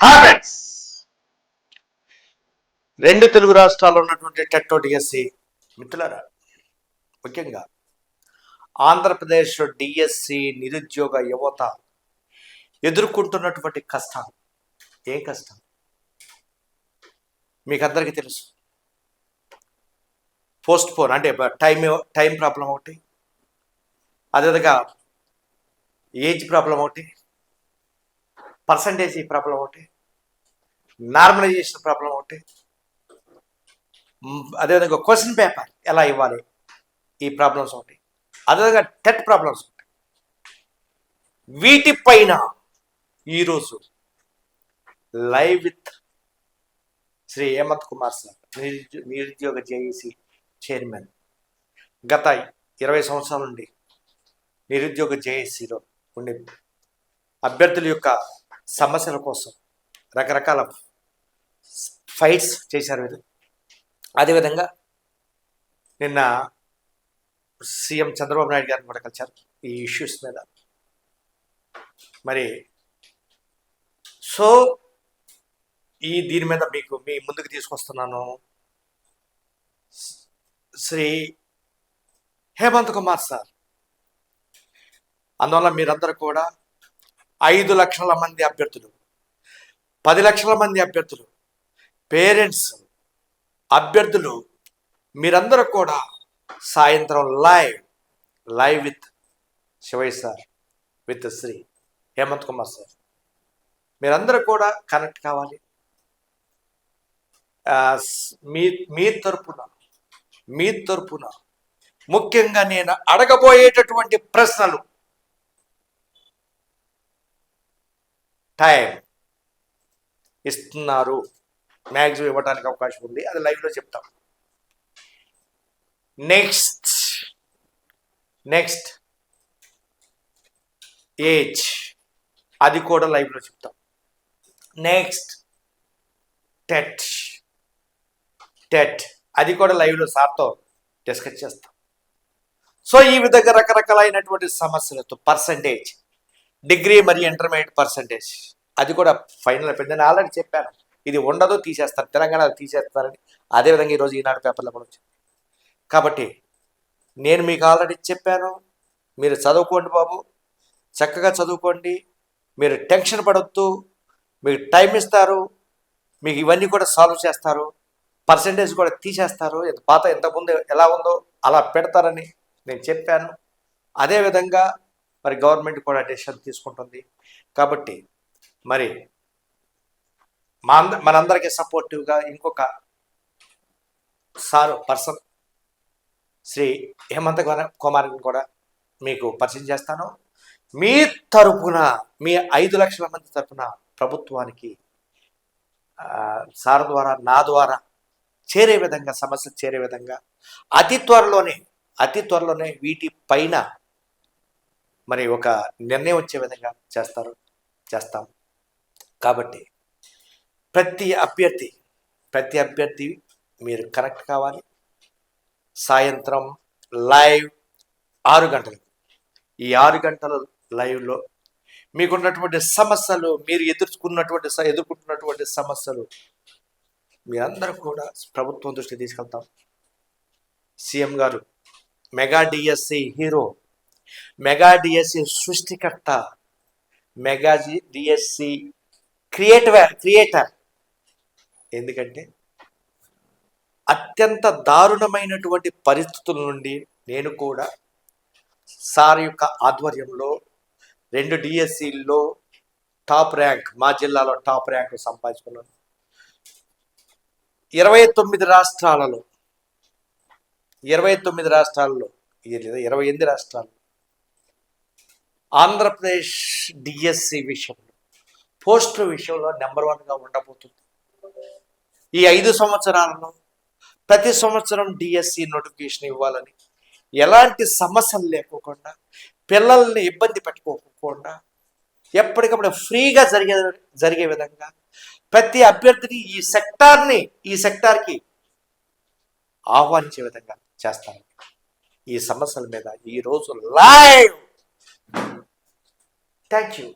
Happens రెండు తెలుగు రాష్ట్రాల్లో ఉన్నటువంటి టెట్టో డిఎస్సి మిత్రులరా ముఖ్యంగా ఆంధ్రప్రదేశ్ డిఎస్సి నిరుద్యోగ యువత ఎదుర్కొంటున్నటువంటి కష్టాలు. ఏ కష్టం? మీకు అందరికీ తెలుసు. పోస్ట్ పోన్ అంటే టైం టైం ప్రాబ్లం ఒకటి. అదేవిధంగా ఏజ్ ప్రాబ్లం ఒకటి. పర్సంటేజ్ ప్రాబ్లం ఒకటి. నార్మలైజేషన్ ప్రాబ్లం ఒకటి. అదేవిధంగా క్వశ్చన్ పేపర్ ఎలా ఇవ్వాలి? ఈ ప్రాబ్లమ్స్ ఒకటి. అదేవిధంగా టెట్ ప్రాబ్లమ్స్ ఒకటి. వీటిపైన ఈరోజు live with Shri Hemanth Kumar sir నిరుద్యోగ జేఏసీ చైర్మన్ గత ఇరవై సంవత్సరాల నుండి నిరుద్యోగ జేఏసీలో ఉండే అభ్యర్థుల యొక్క సమస్యల కోసం రకరకాల ఫైట్స్ చేశారు వీళ్ళు. అదేవిధంగా నిన్న సీఎం చంద్రబాబు నాయుడు గారిని కూడా కలిశారు ఈ ఇష్యూస్ మీద. మరి సో ఈ దీని మీద మీకు మీ ముందుకు తీసుకొస్తున్నాను. శ్రీ హేమంత్ కుమార్ సార్. అందువల్ల మీరందరూ కూడా ఐదు లక్షల మంది అభ్యర్థులు పది లక్షల మంది అభ్యర్థులు పేరెంట్స్ అభ్యర్థులు మీరందరూ కూడా సాయంత్రం live live with Shivayya sir with Shri Hemanth Kumar sir. మీరందరూ కూడా కనెక్ట్ కావాలి. మీ మీ తరపున మీ తరపున ముఖ్యంగా నేను అడగబోయేటటువంటి ప్రశ్నలు టైం ఇస్తున్నారు. మ్యాక్సిమం ఇవ్వడానికి అవకాశం ఉంది. అది లైవ్లో చెప్తాం. Next next age. అది కూడా లైవ్లో చెప్తాం. Next TET. టెట్. అది కూడా లైవ్లో సార్తో డిస్కస్ చేస్తాం. సో ఈ విధంగా రకరకాలైనటువంటి సమస్యలతో పర్సంటేజ్ డిగ్రీ మరియు ఇంటర్మీడియట్ పర్సంటేజ్. అది కూడా ఫైనల్ అయిపోయింది. నేను ఆల్రెడీ చెప్పాను. ఇది ఉండదు తీసేస్తారు. తెలంగాణలో తీసేస్తారని. అదేవిధంగా ఈరోజు ఈనాడు పేపర్లో కూడా వచ్చింది. కాబట్టి నేను మీకు ఆల్రెడీ చెప్పాను. మీరు చదువుకోండి బాబు. చక్కగా చదువుకోండి. మీరు టెన్షన్ పడొద్దు. మీకు టైం ఇస్తారు. మీకు ఇవన్నీ కూడా సాల్వ్ చేస్తారు. పర్సంటేజ్ కూడా తీసేస్తారు. పాత ఇంతకుముందు ఎలా ఉందో అలా పెడతారని నేను చెప్పాను. అదేవిధంగా మరి గవర్నమెంట్ కూడా డెసిషన్ తీసుకుంటుంది. కాబట్టి మరి మా అంద మనందరికీ సపోర్టివ్గా ఇంకొక సారు పర్సన్ శ్రీ హేమంత్ కుమార్ని కూడా మీకు పరిచయం చేస్తాను. మీ తరపున మీ ఐదు లక్షల మంది తరపున ప్రభుత్వానికి సార్ ద్వారా నా ద్వారా చేరే విధంగా సమస్య చేరే విధంగా అతి త్వరలోనే అతి త్వరలోనే వీటి పైన మరి ఒక నిర్ణయం వచ్చే విధంగా చేస్తారు చేస్తాం. కాబట్టి ప్రతి అభ్యర్థి ప్రతి అభ్యర్థి మీరు కనెక్ట్ కావాలి. సాయంత్రం లైవ్ ఆరు గంటలకు ఈ ఆరు గంటల లైవ్లో మీకున్నటువంటి సమస్యలు మీరు ఎదుర్కొన్నటువంటి ఎదుర్కొంటున్నటువంటి సమస్యలు మీరందరూ కూడా ప్రభుత్వం దృష్టికి తీసుకెళ్తాం. సీఎం గారు mega DSC hero mega DSC సృష్టికర్త మెగా డిఎస్సి క్రియేటివ్ క్రియేటర్. ఎందుకంటే అత్యంత దారుణమైనటువంటి పరిస్థితుల నుండి నేను కూడా సార్ యొక్క ఆధ్వర్యంలో రెండు డిఎస్సిల్లో టాప్ ర్యాంక్ మా జిల్లాలో టాప్ ర్యాంక్ సంపాదించుకున్నాను. ఇరవై తొమ్మిది రాష్ట్రాలలో ఇరవై తొమ్మిది రాష్ట్రాల్లో ఇరవై ఎనిమిది రాష్ట్రాలు ఆంధ్రప్రదేశ్ డిఎస్సి విషయంలో పోస్టుల విషయంలో నెంబర్ వన్గా ఉండబోతుంది. ఈ ఐదు సంవత్సరాలలో ప్రతి సంవత్సరం డిఎస్సి నోటిఫికేషన్ ఇవ్వాలని ఎలాంటి సమస్యలు లేకోకుండా పిల్లల్ని ఇబ్బంది పెట్టుకోకుండా ఎప్పటికప్పుడు ఫ్రీగా జరిగే జరిగే విధంగా ప్రతి అభ్యర్థిని ఈ సెక్టార్ని ఈ సెక్టార్కి ఆహ్వానించే విధంగా చేస్తారు ఈ సమస్యల మీద ఈరోజు లైవ్ Thank you.